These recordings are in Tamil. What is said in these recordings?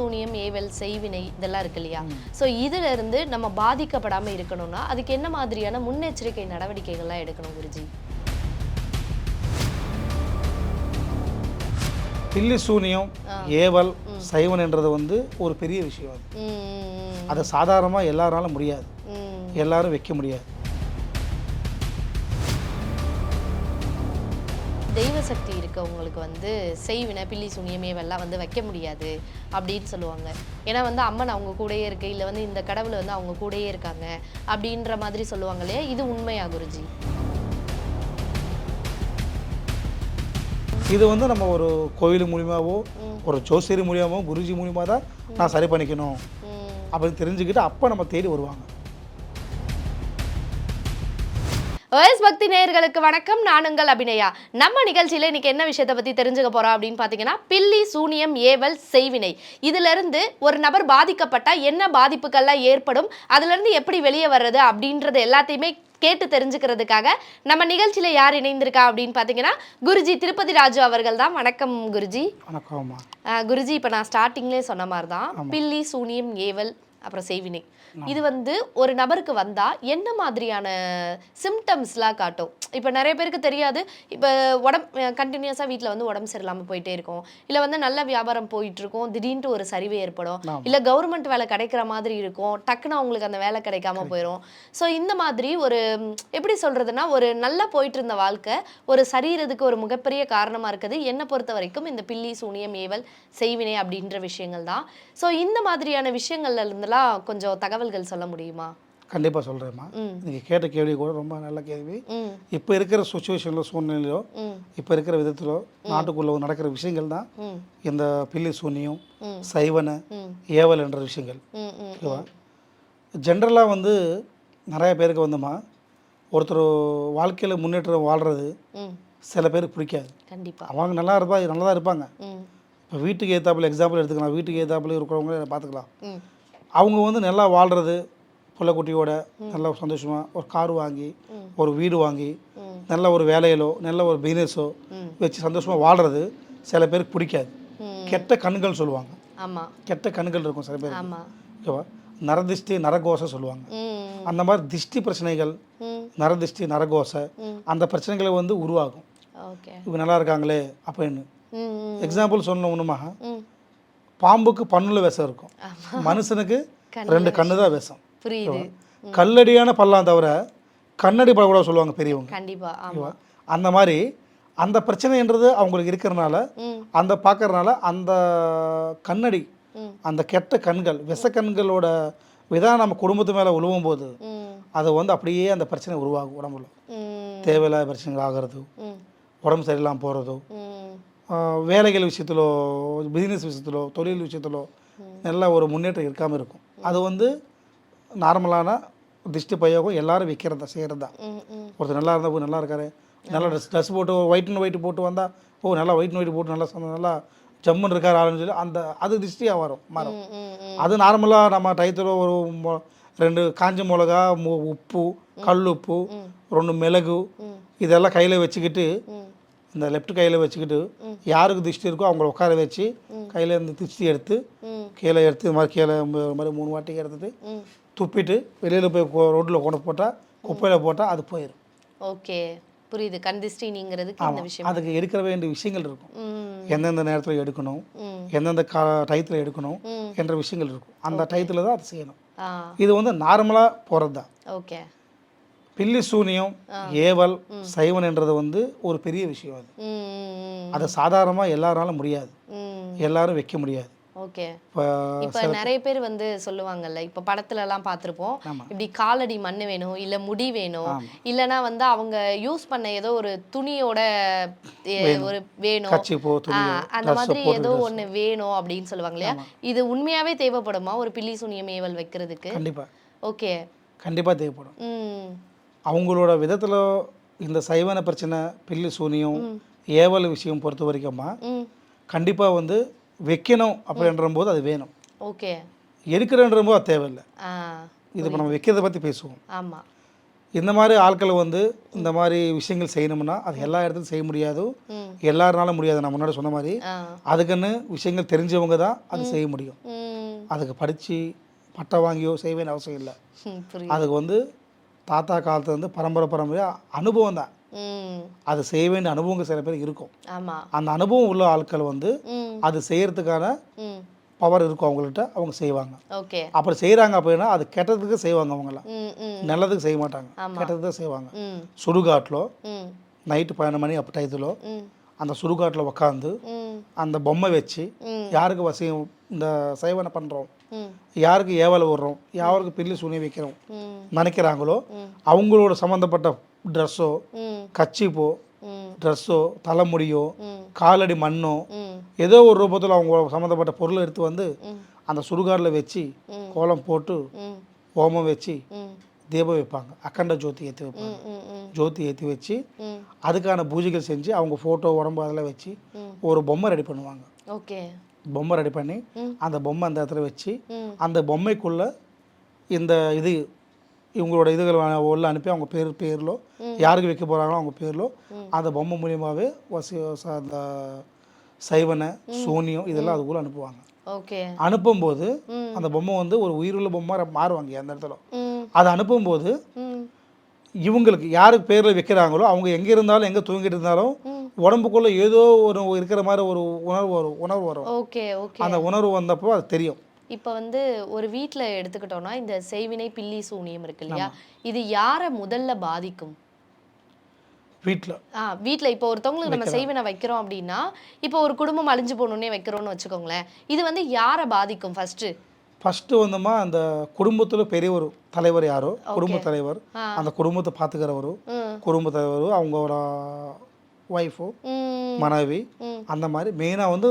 சூனியம் ஏவல் செய்வினை இதெல்லாம் இருக்கு இல்லையா? ஸோ இதுல இருந்து நம்ம பாதிக்கப்படாம இருக்கணும்னா அதுக்கு என்ன மாதிரியான முன்னெச்சரிக்கை நடவடிக்கைகள்லாம் எடுக்கணும் குருஜி? பில்லி சூனியம் ஏவல் சைவன் என்றது வந்து ஒரு பெரிய விஷயம் அது. அதை சாதாரணமாக எல்லாராலும் முடியாது. எல்லாரும் வைக்க முடியாது. தெய்வ சக்தி இருக்கவங்களுக்கு வந்து செய்வினை பில்லி சூனியம் ஏவெல்லாம் வந்து வைக்க முடியாது அப்படின்னு சொல்லுவாங்க. ஏன்னா வந்து அம்மன் அவங்க கூடயே இருக்கு இல்லை வந்து இந்த கடவுள் வந்து அவங்க கூடயே இருக்காங்க அப்படின்ற மாதிரி சொல்லுவாங்க இல்லையா? இது உண்மையா குருஜி? இது வந்து நம்ம ஒரு கோயில் மூலியமாவோ ஒரு ஜோசியர் மூலியமாவோ குருஜி மூலியமாக தான் நான் சரி பண்ணிக்கணும் அப்படின்னு தெரிஞ்சுக்கிட்டு அப்போ நம்ம தேடி வருவாங்க. ஓஎஸ் பக்தி நேயர்களுக்கு வணக்கம். நான் உங்கள் அபிநயா. நம்ம நிகழ்ச்சியில் இன்னைக்கு என்ன விஷயத்தை பற்றி தெரிஞ்சுக்க போகிறோம் அப்படின்னு பார்த்தீங்கன்னா பில்லி சூனியம் ஏவல் செய்வினை. இதிலிருந்து ஒரு நபர் பாதிக்கப்பட்டா என்ன பாதிப்புகள்லாம் ஏற்படும் அதிலிருந்து எப்படி வெளியே வர்றது அப்படின்றது எல்லாத்தையுமே கேட்டு தெரிஞ்சுக்கிறதுக்காக நம்ம நிகழ்ச்சியில் யார் இணைந்திருக்கா அப்படின்னு பார்த்தீங்கன்னா குருஜி திருப்பதி ராஜு அவர்கள் தான். வணக்கம் குருஜி. வணக்கம்மா. ஆஹ் குருஜி இப்போ நான் ஸ்டார்டிங்லேயே சொன்ன மாதிரி தான் பில்லி சூனியம் ஏவல் அப்புறம் செய்வினை. இது வந்து ஒரு நபருக்கு வந்தா என்ன மாதிரியான சிம்டம்ஸ்லாம் காட்டும்? இப்போ நிறைய பேருக்கு தெரியாது. இப்போ உடம்பு கண்டினியூஸாக வீட்டில் வந்து உடம்பு சரியில்லாமல் போயிட்டே இருக்கும். இல்லை வந்து நல்ல வியாபாரம் போயிட்டு இருக்கும் திடீர்னு ஒரு சரிவு ஏற்படும். இல்லை கவர்மெண்ட் வேலை கிடைக்கிற மாதிரி இருக்கும். டக்குன்னு அவங்களுக்கு அந்த வேலை கிடைக்காம போயிடும் ஸோ இந்த மாதிரி ஒரு எப்படி சொல்றதுன்னா ஒரு நல்லா போயிட்டு இருந்த வாழ்க்கை ஒரு சரீரத்துக்கு ஒரு மிகப்பெரிய காரணமா இருக்குது. என்னை பொறுத்த வரைக்கும் இந்த பில்லி சூனியம் ஏவல் செய்வினை அப்படின்ற விஷயங்கள் தான். ஸோ இந்த மாதிரியான விஷயங்கள்ல இருந்தெல்லாம் கொஞ்சம் தகவல்கள் சொல்ல முடியுமா? கண்டிப்பாக சொல்கிறேம்மா. நீங்கள் கேட்ட கேள்வி கூட ரொம்ப நல்ல கேள்வி. இப்போ இருக்கிற சுச்சுவேஷனில் சூழ்நிலையிலோ ம். இப்போ இருக்கிற விதத்திலோ நாட்டுக்குள்ளே நடக்கிற விஷயங்கள் தான் இந்த பில்லி சூனியம். சைவன ஏவல் என்ற விஷயங்கள். ஓகேவா? ஜென்ரலாக வந்து நிறைய பேருக்கு வந்துமா ஒருத்தர் வாழ்க்கையில் முன்னேற்றம் வாழ்கிறது சில பேருக்கு பிடிக்காது. கண்டிப்பா. அவங்க நல்லா இருப்பா நல்லா தான் இருப்பாங்க இப்போ வீட்டுக்கு ஏற்றாப்புல எக்ஸாம்பிள் எடுத்துக்கலாம். வீட்டுக்கு ஏற்றாப்புல இருக்கிறவங்கள பார்த்துக்கலாம். அவங்க வந்து நல்லா வாழ்கிறது புள்ளக்குட்டியோட நல்லா சந்தோஷமாக ஒரு கார் வாங்கி ஒரு வீடு வாங்கி. நல்ல ஒரு வேலையிலோ நல்ல ஒரு பிஸ்னஸோ. வச்சு சந்தோஷமாக வாழ்கிறது சில பேருக்கு பிடிக்காது. கெட்ட கண்கள் சொல்லுவாங்க. கெட்ட கண்கள் இருக்கும் சில பேர் ஓகேவா? நரதிஷ்டி நரகோசை சொல்லுவாங்க. அந்த மாதிரி திஷ்டி பிரச்சனைகள் நரதிஷ்டி நரகோசை. அந்த பிரச்சனைகளை வந்து உருவாகும். இவங்க நல்லா இருக்காங்களே அப்படின்னு. எக்ஸாம்பிள் சொன்ன ஒன்றுமா பாம்புக்கு பண்ணுல விஷம் இருக்கும். மனுஷனுக்கு ரெண்டு கண்ணு தான் விஷம். புரியுது. கல்லடியான பல்லாம் தவிர கண்ணடி படக்கூடாது சொல்லுவாங்க பெரியவங்க? அந்த மாதிரி அந்த பிரச்சனைன்றது அவங்களுக்கு இருக்கிறனால அந்த பார்க்கறனால அந்த கண்ணடி. அந்த கெட்ட கண்கள் விஷ கண்களோட விதம் நம்ம குடும்பத்து மேலே உழுவும் போது அது வந்து அப்படியே அந்த பிரச்சனை உருவாகும் உடம்புல. தேவையில்லாத பிரச்சனைகள் ஆகிறது உடம்பு சரியில்லாமல் போகிறதோ வேலைகள் விஷயத்திலோ பிஸ்னஸ் விஷயத்திலோ தொழில் விஷயத்திலோ நல்ல ஒரு முன்னேற்றம் இருக்காமல் இருக்கும். அது வந்து நார்மலான திருஷ்டி பிரயோகம் எல்லாரும் வைக்கிறதா செய்கிறது ஒருத்தர் நல்லா இருந்தால் போய் நல்லா இருக்காரு. நல்லா ட்ரெஸ் ட்ரெஸ் போட்டு ஒயிட் அண்ட் ஒயிட் போட்டு வந்தால் ஓ நல்லா ஒயிட் அண்ட் ஒயிட் போட்டு நல்லா சந்தா- நல்லா ஜம்முன்னு இருக்காரு ஆளுன்னு சொல்லி அந்த அது திருஷ்டியாக வரும் மரம் ம் ம் ம். அது நார்மலாக நம்ம டயத்தில் ஒரு ரெண்டு காஞ்ச மிளகா உப்பு கல் உப்பு ரெண்டு மிளகு. இதெல்லாம் கையில் வச்சுக்கிட்டு இந்த லெஃப்ட் கையில் வச்சுக்கிட்டு யாருக்கு திருஷ்டி இருக்கோ அவங்கள உட்கார வச்சு கையில் இருந்து திருஷ்டி எடுத்து கீழே எடுத்து இது மாதிரி கீழே மாதிரி மூணு வாட்டி எடுத்துட்டு துப்பிட்டு வெளியில் போய் ரோட்டில் கொண்டு போட்டால் குப்பையில் போட்டால் அது போயிடும் ஓகே. புரியுது. கந்திஷ்டினிங்கிறதுக்கு இந்த விஷயம். அதுக்கு எடுக்க வேண்டிய விஷயங்கள் இருக்கும். எந்தெந்த நேரத்தில் எடுக்கணும் எந்தெந்த கா டயத்தில் எடுக்கணும். என்ற விஷயங்கள் இருக்கும். அந்த டயத்தில் தான் அது செய்யணும். இது வந்து நார்மலாக போகிறது தான் ஓகே. பில்லி சூனியம் ஏவல் சைவன் என்றது வந்து ஒரு பெரிய விஷயம் அது. அதை சாதாரணமாக எல்லாராலும் முடியாது. எல்லாரும் வைக்க முடியாது. ஓகே. இப்போ நிறைய பேர் வந்து சொல்லுவாங்கல்ல இப்ப படத்துல எல்லாம் பார்த்திருப்போம். இப்படி காலடி மண்ணு வேணும் இல்ல முடி வேணும் இல்லனா வந்து அவங்க யூஸ் பண்ண ஏதோ ஒரு துணியோட ஒரு வேணும். அந்த மாதிரி ஏதோ ஒண்ணு வேணும் அப்படின்னு சொல்லுவாங்க இல்லையா? இது உண்மையாவே தேவைப்படுமா ஒரு பில்லி சூனியம் ஏவல் வைக்கிறதுக்கு? கண்டிப்பாக ஓகே. கண்டிப்பாக தேவைப்படும். அவங்களோட விதத்தில் இந்த சைவன பிரச்சனை பில்லி சூனியம் ஏவல் விஷயம் பொறுத்த வரைக்கும்மா ம். கண்டிப்பாக வந்து வைக்கணும் அப்படின்ற போது அது வேணும். ஓகே. எடுக்கிறன்ற போது அது தேவையில்லை. இது இப்போ நம்ம வைக்கிறத பற்றி பேசுவோம். ஆமா. இந்த மாதிரி ஆட்களை வந்து இந்த மாதிரி விஷயங்கள் செய்யணும்னா அது எல்லா இடத்துலையும் செய்ய முடியாது. எல்லாருனாலும் முடியாது. நான் முன்னாடி சொன்ன மாதிரி அதுக்குன்னு விஷயங்கள் தெரிஞ்சவங்க தான் அது செய்ய முடியும். அதுக்கு படித்து பட்டம் வாங்கியோ செய்ய வேண்டிய அவசியம் இல்லை. அதுக்கு வந்து தாத்தா காலத்துல இருந்து பரம்பரை பரம்பரையாக அனுபவம் தான். அது செய்ய வேண்டிய அனுபவங்கள் சில பேர் இருக்கும். அந்த அனுபவம் உள்ள ஆட்கள் வந்து அது செய்யறதுக்கான பவர் இருக்கும் அவங்கள்ட்ட அவங்க செய்வாங்க. அப்படி செய்கிறாங்க அப்படின்னா அது கெட்டதுக்கு செய்வாங்க அவங்களாம் ம் நல்லதுக்கு செய்ய மாட்டாங்க. கெட்டதுக்கு செய்வாங்க. ம். சுடுகாட்டில் நைட்டு பன்னெண்டு மணி அப்போ டயத்தில் அந்த சுடுகாட்டில் உட்காந்து ம். அந்த பொம்மை வச்சு யாருக்கு வசியம் இந்த சேவனை பண்ணுறோம் யாருக்கு ஏவலை விடுறோம் யாருக்கு பில்லி சுனி வைக்கிறோம் நினைக்கிறாங்களோ. அவங்களோட சம்மந்தப்பட்ட ட்ரெஸ்ஸோ கச்சிப்போ ட்ரெஸ்ஸோ தலைமுடியோ காலடி மண்ணோ ஏதோ ஒரு ரூபத்தில் அவங்க சம்மந்தப்பட்ட பொருளை எடுத்து வந்து அந்த சுடுகாட்டில் வச்சு. கோலம் போட்டு ஹோமம் வச்சு தீபம் வைப்பாங்க. அக்கண்ட ஜோதி ஏற்றி வைப்பாங்க. ஜோதி ஏற்றி வச்சு அதுக்கான பூஜைகள் செஞ்சு அவங்க ஃபோட்டோ உடம்பு அதெல்லாம் வச்சு. ஒரு பொம்மை ரெடி பண்ணுவாங்க. ஓகே. பொம்மை ரெடி பண்ணி. அந்த பொம்மை அந்த இடத்துல வச்சு அந்த பொம்மைக்குள்ள இந்த இது இவங்களோட இதுகள் உள்ள அனுப்பி அவங்க பேர் பேர்லோ யாருக்கு வைக்க போகிறாங்களோ அவங்க பேர்லோ அந்த பொம்மை மூலியமாகவே வசி அந்த சைவனை சூனியம் இதெல்லாம் அதுக்குள்ளே அனுப்புவாங்க. ஓகே. அனுப்பும்போது. அந்த பொம்மை வந்து ஒரு உயிருள்ள பொம்மை மாறுவாங்க அந்த இடத்துல. அதை அனுப்பும்போது இவங்களுக்கு யாருக்கு பேரில் வைக்கிறாங்களோ அவங்க எங்கே இருந்தாலும் எங்கே தூங்கிட்டு இருந்தாலும். உடம்புக்குள்ளே ஏதோ ஒரு இருக்கிற மாதிரி ஒரு உணர்வு வரும் உணர்வு வரும். Okay okay. அந்த உணர்வு வந்தப்போ அது தெரியும். இப்போ வந்து ஒரு வீட்ல எடுத்துக்கிட்டோம்னா இந்த செய்வினை பில்லி சூனியம் இருக்கு இல்லையா? இது யாரை முதல்ல பாதிக்கும்? வீட்டில் ஆ வீட்ல இப்போ ஒருத்தவங்களுக்கு நம்ம செய்வினை வைக்கிறோம் அப்படின்னா இப்போ ஒரு குடும்பம் அழிஞ்சு போகணுன்னே வைக்கிறோம்னு வச்சுக்கோங்களேன் இது வந்து யாரை பாதிக்கும் ஃபர்ஸ்ட் ஃபஸ்ட்டு வந்தோமா அந்த குடும்பத்தில் பெரிய ஒரு தலைவர் யாரோ? குடும்ப தலைவர். அந்த குடும்பத்தை பார்த்துக்கிறவரு ம். குடும்ப தலைவர் அவங்களோட ஒய்ஃபு மனைவி. அந்த மாதிரி மெயினாக வந்து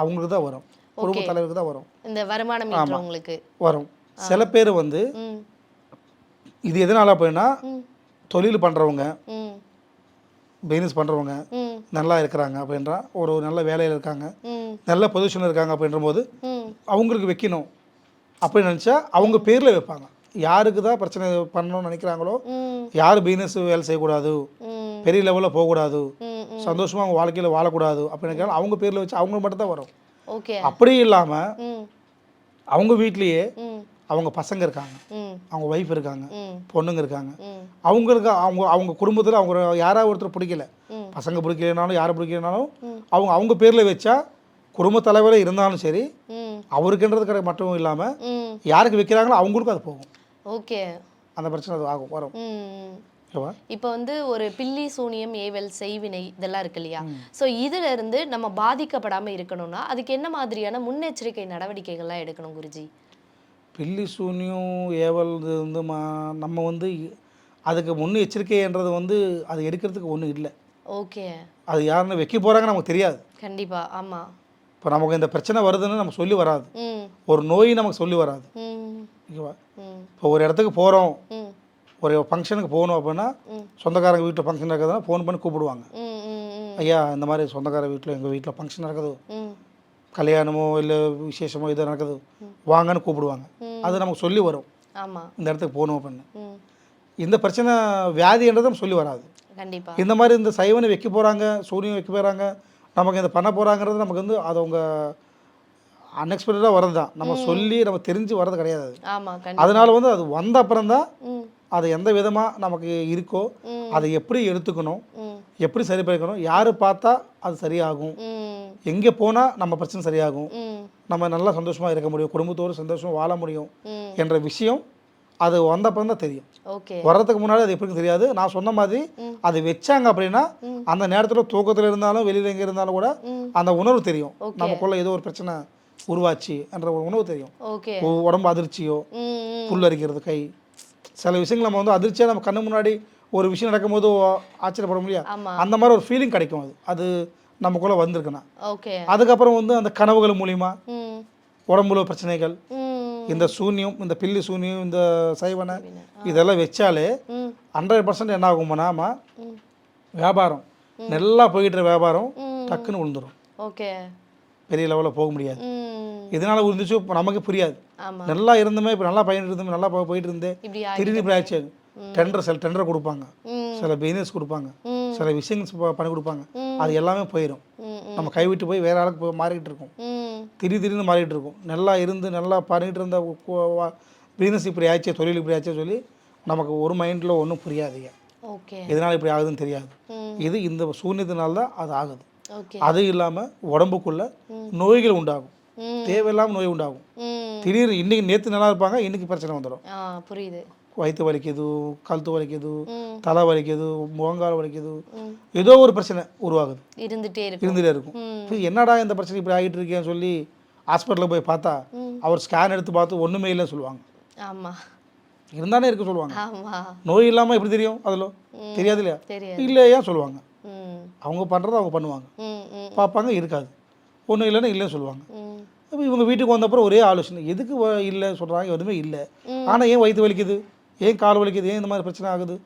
அவங்களுக்கு தான் வரும். குடும்ப தலைவருக்கு தான் வரும். இந்த வருமானம் ஈட்டுறவங்களுக்கு வரும். சில பேர் வந்து இது எதனால அப்படின்னா தொழில் பண்ணுறவங்க பிஸ்னஸ் பண்ணுறவங்க நல்லா இருக்கிறாங்க அப்படின்றா ஒரு நல்ல வேலையில் இருக்காங்க. நல்ல பொசிஷனில் இருக்காங்க அப்படின்ற போது அவங்களுக்கு வைக்கணும். அப்படின்னு நினச்சா அவங்க பேரில் வைப்பாங்க. யாருக்கு தான் பிரச்சனை பண்ணணும்னு நினைக்கிறாங்களோ யார் பிஸ்னஸ் வேலை செய்யக்கூடாது. பெரிய லெவலில் போகக்கூடாது. சந்தோஷமாக அவங்க வாழ்க்கையில் வாழக்கூடாது அப்படின்னு அவங்க பேரில் வச்சு அவங்க மட்டும் தான் வரும். ஓகே. அப்படி இல்லாமல் அவங்க வீட்லேயே அவங்க பசங்க இருக்காங்க. அவங்க ஒய்ஃப் இருக்காங்க. பொண்ணுங்க இருக்காங்க. அவங்களுக்கு அவங்க அவங்க குடும்பத்தில் அவங்க யாராவது ஒருத்தர் பிடிக்கல. பசங்க பிடிக்கலனாலும் யாரை பிடிக்கலனாலும். அவங்க அவங்க பேரில் வச்சா குடும்ப தலைவரே இருந்தாலும் சரி அவருக்குன்றது கிடையாது மட்டும் இல்லாமல் யாருக்கு வைக்கிறாங்களோ அவங்களுக்கும் அது போகும். ஓகே. அந்த பிரச்சனை அது ஆகும் வரும். இப்போ வந்து ஒரு பில்லி சூனியம் ஏவல் செய்வினை இதெல்லாம் இருக்கு இல்லையா? ஸோ இதுல இருந்து நம்ம பாதிக்கப்படாம இருக்கணும்னா அதுக்கு என்ன மாதிரியான முன்னெச்சரிக்கை நடவடிக்கைகள்லாம் எடுக்கணும் குருஜி? பில்லி சூன்யம் ஏவல் இது வந்து மா நம்ம வந்து அதுக்கு முன் எச்சரிக்கைன்றது வந்து அது எடுக்கிறதுக்கு ஒன்றும் இல்லை. ஓகே. அது யாருன்னு வைக்க போகிறாங்க நமக்கு தெரியாது. கண்டிப்பா ஆமா. இப்போ நமக்கு இந்த பிரச்சனை வருதுன்னு நமக்கு சொல்லி வராது. ஒரு நோய் நமக்கு சொல்லி வராது. ஓகேவா? இப்போ ஒரு இடத்துக்கு போகிறோம் ஒரு ஃபங்க்ஷனுக்கு போகணும் அப்படின்னா. சொந்தக்காரங்க வீட்டில் ஃபங்க்ஷன் நடக்குதுன்னா ஃபோன் பண்ணி கூப்பிடுவாங்க. ஐயா இந்த மாதிரி சொந்தக்கார வீட்டில் எங்கள் வீட்டில் ஃபங்க்ஷன் நடக்குது? கல்யாணமோ இல்லை விசேஷமோ இது நடக்குது? வாங்கன்னு கூப்பிடுவாங்க. அது நமக்கு சொல்லி வரும். இந்த இடத்துக்கு போகணும் அப்படின்னு. இந்த பிரச்சனை வியாதின்றது நம்ம சொல்லி வராது. இந்த மாதிரி இந்த சைவனை வைக்க போகிறாங்க சூரியன் வைக்க போகிறாங்க நமக்கு இதை பண்ண போகிறாங்கிறது நமக்கு வந்து அது அவங்க அன்எக்ஸ்பெக்டடாக வர்றது தான் நம்ம சொல்லி நம்ம தெரிஞ்சு வர்றது கிடையாது. அதனால வந்து அது வந்த அப்புறம் தான் அது எந்த விதமாக நமக்கு இருக்கோ. அதை எப்படி எடுத்துக்கணும் எப்படி சரி பண்ணிக்கணும் யார் பார்த்தா அது சரியாகும் எங்கே போனால் நம்ம பிரச்சனை சரியாகும் நம்ம நல்லா சந்தோஷமாக இருக்க முடியும் குடும்பத்தோடு சந்தோஷமாக வாழ முடியும் என்ற விஷயம் அது வந்த அப்புறம் தான் தெரியும். வர்றதுக்கு முன்னாடி அது எப்படி தெரியாது. நான் சொன்ன மாதிரி அது வச்சாங்க அப்படின்னா. அந்த நேரத்தில் தூக்கத்தில் இருந்தாலும் வெளியில் எங்கே இருந்தாலும் கூட அந்த உணர்வு தெரியும். நமக்குள்ள ஏதோ ஒரு பிரச்சனை உருவாச்சு என்ற ஒரு உணர்வு தெரியும். உடம்பு அதிர்ச்சியோ புல் அரிக்கிறது கை சில விஷயங்கள் நம்ம வந்து அதிர்ச்சியாக நம்ம கண்ணு முன்னாடி ஒரு விஷயம் நடக்கும்போது ஆச்சரியப்பட முடியாது. அந்த மாதிரி ஒரு ஃபீலிங் கிடைக்கும் அது. அது நமக்குள்ளே வந்திருக்குன்னா. ஓகே. அதுக்கப்புறம் வந்து அந்த கனவுகள் மூலிமா ம். உடம்புல பிரச்சனைகள் இந்த சூன்யம் இந்த பில்லி சூன்யம் இந்த சைவனை இதெல்லாம் வச்சாலே ஹண்ட்ரட் பர்சன்ட் என்ன ஆகும்னாமா ம். வியாபாரம் நல்லா இருக்க வியாபாரம். டக்குன்னு விழுந்துரும் ஓகே. பெரிய லெவலில் போக முடியாது. ம். இதனால விழுந்துச்சு இப்போ நமக்கு புரியாது. நல்லா இருந்தமே இப்போ நல்லா பயன் இருந்தோமே நல்லா போயிட்டு இருந்தே இப்படி திடீர்னு இப்படி ஆச்சு டெண்டர் சில டெண்டர் கொடுப்பாங்க. சில பிஸ்னஸ் கொடுப்பாங்க. சில விஷயங்கள் பண்ணி கொடுப்பாங்க. அது எல்லாமே போயிடும் நம்ம கைவிட்டு போய் வேற ஆளுக்கு போய் மாறிக்கிட்டு இருக்கோம். திடீர் திடீர்னு மாறிட்டு இருக்கும். நல்லா இருந்து நல்லா பண்ணிட்டு இருந்த பிஸ்னஸ் இப்படி ஆச்சு தொழில் இப்படி ஆச்சு சொல்லி நமக்கு ஒரு மைண்டில் ஒன்றும் புரியாதுங்க. ஓகே. எதனால் இப்படி ஆகுதுன்னு தெரியாது. இது இந்த சூன்யத்தினால தான் அது ஆகுது. அது இல்லாமல் உடம்புக்குள்ள நோய்கள் உண்டாகும். தேவையில்லாமல் நோய் உண்டாகும். திடீர்னு இன்னைக்கு நேற்று நல்லா இருப்பாங்க இன்னைக்கு பிரச்சனை வந்துடும். புரியுது. வயிற்று வலிக்குது கழுத்து வலிக்குது தலை வலிக்குது முகங்கால் வலிக்குது. ஏதோ ஒரு பிரச்சனை உருவாகுது. இருந்துட்டே இருக்கும். இருந்துகிட்டே இருக்கும். என்னடா இந்த பிரச்சனை இப்படி ஆகிட்டு இருக்கேன்னு சொல்லி ஹாஸ்பிட்டலில் போய் பார்த்தா. அவர் ஸ்கேன் எடுத்து பார்த்து ஒன்றுமே இல்லைன்னு சொல்லுவாங்க. ஆமா. இருந்தானே இருக்க சொல்லுவாங்க. நோய் இல்லாமல் எப்படி தெரியும் அதில்? தெரியாது இல்லையா? இல்லையா சொல்லுவாங்க. அவங்க பண்ணுறத அவங்க பண்ணுவாங்க. பார்ப்பாங்க இருக்காது. ஒன்றும் இல்லைன்னா இல்லைன்னு சொல்லுவாங்க. அப்போ இவங்க வீட்டுக்கு வந்தப்பறம் ஒரே ஆலோசனை. எதுக்கு இல்லை சொல்கிறாங்க எதுவுமே இல்லை. ஆனால் ஏன் வயிற்று வலிக்குது? ஏன் கால் வலிக்குது? ஏன் இந்த மாதிரி பிரச்சனை ஆகுது?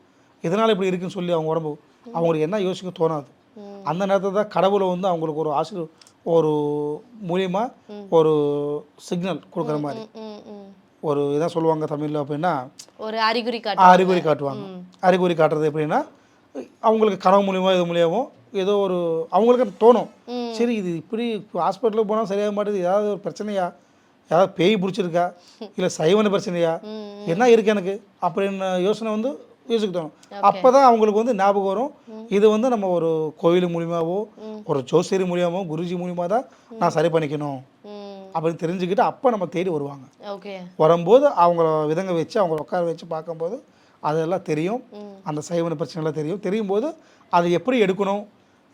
எதனால் இப்படி இருக்குன்னு சொல்லி அவங்க உடம்பு அவங்களுக்கு என்ன யோசிக்க தோணாது. அந்த நேரத்தில் தான் கடவுளை வந்து அவங்களுக்கு ஒரு ஆசிர் ஒரு மூலியமாக ஒரு சிக்னல் கொடுக்குற மாதிரி. ஒரு இதான் சொல்லுவாங்க தமிழில் அப்படின்னா ஒரு அறிகுறி அறிகுறி காட்டுவாங்க. அறிகுறி காட்டுறது எப்படின்னா அவங்களுக்கு கனவு மூலியமாக இது மூலியமோ ஏதோ ஒரு அவங்களுக்கு தோணும். சரி இது இப்படி ஹாஸ்பிட்டலுக்கு போனால் சரியாக மாட்டேது. ஏதாவது ஒரு பிரச்சனையா? ஏதாவது பேய் பிடிச்சிருக்கா? இல்லை சைவன பிரச்சனையா? என்ன இருக்கு எனக்கு? அப்படின்னு யோசனை வந்து யோசிக்க தோணும் அப்போ தான் அவங்களுக்கு வந்து ஞாபகம் வரும். இது வந்து நம்ம ஒரு கோயில் மூலியமாவோ ஒரு ஜோசியர் மூலியமாவோ குருஜி மூலியமாக தான் நான் சரி பண்ணிக்கணும். அப்படின்னு தெரிஞ்சுக்கிட்டு அப்போ நம்ம தேடி வருவாங்க. வரும்போது அவங்கள விதங்க வச்சு அவங்கள உட்கார வச்சு பார்க்கும்போது அதெல்லாம் தெரியும். அந்த சைவன பிரச்சனைலாம் தெரியும். தெரியும் போது அதை எப்படி எடுக்கணும்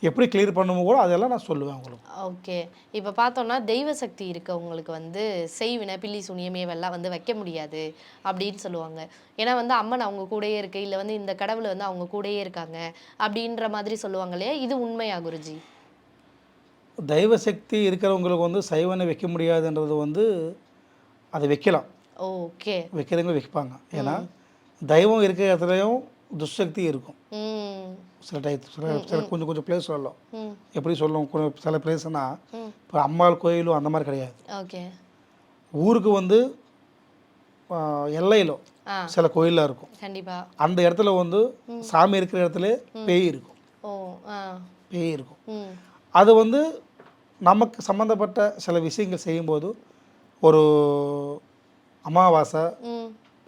எப்படி கிளியர் பண்ணணும் கூட அதெல்லாம் நான் சொல்லுவேன் அவங்களுக்கு. ஓகே. இப்போ பார்த்தோம்னா தெய்வ சக்தி இருக்கவங்களுக்கு வந்து செய்வினை பில்லி சுனியம் ஏவெல்லாம் வந்து வைக்க முடியாது அப்படின்னு சொல்லுவாங்க. ஏன்னா வந்து அம்மன் அவங்க கூடயே இருக்கு இல்லை வந்து இந்த கடவுள் வந்து அவங்க கூடயே இருக்காங்க அப்படின்ற மாதிரி சொல்லுவாங்க இல்லையா? இது உண்மையா குருஜி? தெய்வ சக்தி இருக்கிறவங்களுக்கு வந்து சைவனை வைக்க முடியாதுன்றது வந்து அதை வைக்கலாம். ஓகே. வைக்கிறவங்க வைப்பாங்க. ஏன்னா தெய்வம் இருக்கிற இடத்துலையும் துஷ்சக்தி இருக்கும். சில டயத்து சில சில கொஞ்சம் கொஞ்சம் பிளேஸ் சொல்லலாம். ம். எப்படி சொல்லணும்? கொஞ்சம் சில பிளேஸ்னா இப்போ அம்பாள் கோயிலும் அந்த மாதிரி கிடையாது. ஓகே. ஊருக்கு வந்து எல்லையிலும் சில கோயிலில் இருக்கும். கண்டிப்பா. அந்த இடத்துல வந்து சாமி இருக்கிற இடத்துல பேய் இருக்கும். பேய் இருக்கும். அது வந்து நமக்கு சம்மந்தப்பட்ட சில விஷயங்கள் செய்யும்போது ஒரு அமாவாசை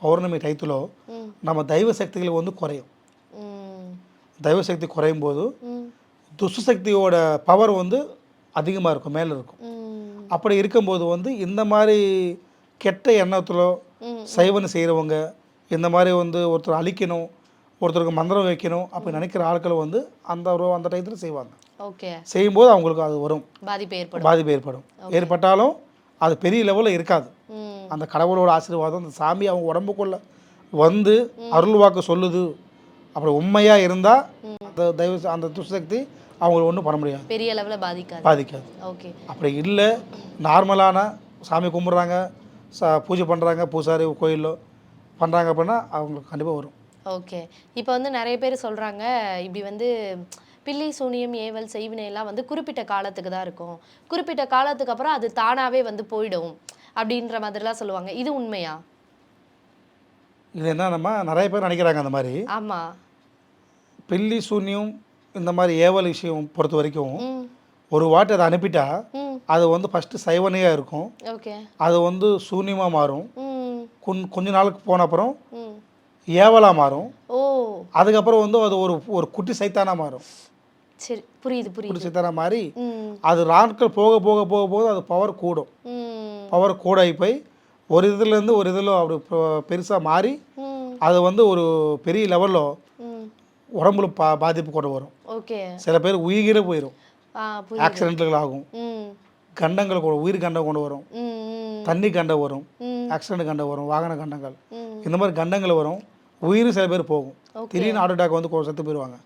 பௌர்ணமி ம். நம்ம தெய்வ சக்திகள் வந்து குறையும். ம். தெய்வ சக்தி குறையும் போது துஷ்ட சக்தியோட பவர் வந்து அதிகமாக இருக்கும் மேலே இருக்கும். அப்படி இருக்கும்போது வந்து இந்த மாதிரி கெட்ட எண்ணத்தில். சைவனை செய்கிறவங்க இந்த மாதிரி வந்து ஒருத்தர் அழிக்கணும் ஒருத்தருக்கு மந்திரம் வைக்கணும் அப்படி நினைக்கிற ஆட்கள் வந்து அந்த அந்த டயத்தில் செய்வாங்க. ஓகே. செய்யும்போது அவங்களுக்கு அது வரும். பாதிப்பு ஏற்படும். பாதிப்பு ஏற்படும். ஏற்பட்டாலும் அது பெரிய லெவலில் இருக்காது. அந்த கடவுளோட ஆசீர்வாதம் அந்த சாமி அவங்க உடம்புக்குள்ள வந்து அருள் வாக்கு சொல்லுது. அப்படி உண்மையாக இருந்தால் அந்த தெய்வ அந்த துஷ்சக்தி அவங்களை ஒன்றும் பண்ண முடியாது. பெரிய அளவில் பாதிக்காது. பாதிக்காது. ஓகே. அப்படி இல்லை நார்மலான சாமி கும்பிட்றாங்க சா பூஜை பண்ணுறாங்க பூசாரி கோயிலில் பண்ணுறாங்க அப்படின்னா அவங்களுக்கு கண்டிப்பாக வரும். ஓகே. இப்போ வந்து நிறைய பேர் சொல்றாங்க இப்படி வந்து பில்லி சூனியம் ஏவல் செய்வினை எல்லாம் வந்து குறிப்பிட்ட காலத்துக்கு தான் இருக்கும். குறிப்பிட்ட காலத்துக்கு அப்புறம் அது தானாவே வந்து போயிடும் அப்படின்ற மாதிரிலாம் சொல்லுவாங்க. இது உண்மையா? இது என்ன நம்ம நிறைய பேர் நினைக்கிறாங்க அந்த மாதிரி. ஆமா. பில்லி சூன்யம் இந்த மாதிரி ஏவல் விஷயம் பொறுத்த வரைக்கும் ஒரு வாட்டி அதை அனுப்பிட்டா அது வந்து ஃபஸ்ட்டு சைவனையாக இருக்கும். ஓகே. அது வந்து சூன்யமாக மாறும். கொஞ்ச நாளுக்கு போன அப்புறம் ஏவலாக மாறும். அதுக்கப்புறம் வந்து அது ஒரு ஒரு குட்டி சைத்தானாக மாறும். சரி புரியுது புரியுது. சைத்தானா மாறி? ம். அது நாட்கள் போக போக போக போக அது பவர் கூடும். பவர் கூடாகி போய் ஒரு இதுலேருந்து ஒரு இதில் அப்படி பெருசாக மாறி அது வந்து ஒரு பெரிய லெவலில் உடம்புல பா பாதிப்பு கொண்டு வரும். ஓகே. சில பேர் உயிரே போயிடும் ஆ புரியுது. ஆக்சிடென்ட்டுகள் ஆகும். கண்டங்கள் கொண்டு உயிர் கண்டம் கொண்டு வரும். தண்ணி கண்டம் வரும். ஆக்சிடென்ட் கண்டம் வரும். வாகன கண்டங்கள். இந்த மாதிரி கண்டங்கள் வரும். உயிர் சில பேர் போகும். திடீர்னு ஹார்ட் அட்டாக் வந்து செத்து போயிடுவாங்க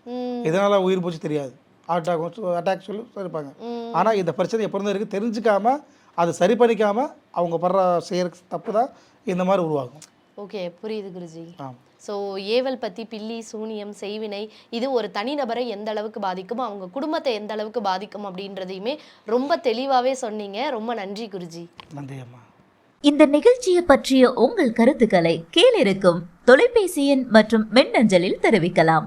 இதனால உயிர் போச்சு தெரியாது. அட்டாக் அட்டாக் சொல்லி இருப்பாங்க ஆனால் இந்த பிரச்சனை எப்போ இருந்து இருக்குது தெரிஞ்சுக்காம அதை சரி பண்ணிக்காம அவங்க படுற செய்கிற தப்பு தான் இந்த மாதிரி உருவாகும். ஓகே புரியுது குருஜி. ஆமாம் ஸோ ஏவல் பற்றி பில்லி சூனியம் செய்வினை இது ஒரு தனிநபரை எந்த அளவுக்கு பாதிக்கும் அவங்க குடும்பத்தை எந்த அளவுக்கு பாதிக்கும் அப்படின்றதையுமே ரொம்ப தெளிவாகவே சொன்னீங்க. ரொம்ப நன்றி குருஜி. நன்றி அம்மா. இந்த நிகழ்ச்சியை பற்றிய உங்கள் கருத்துக்களை கீழிருக்கும் தொலைபேசி எண் மற்றும் மின்னஞ்சலில் தெரிவிக்கலாம்.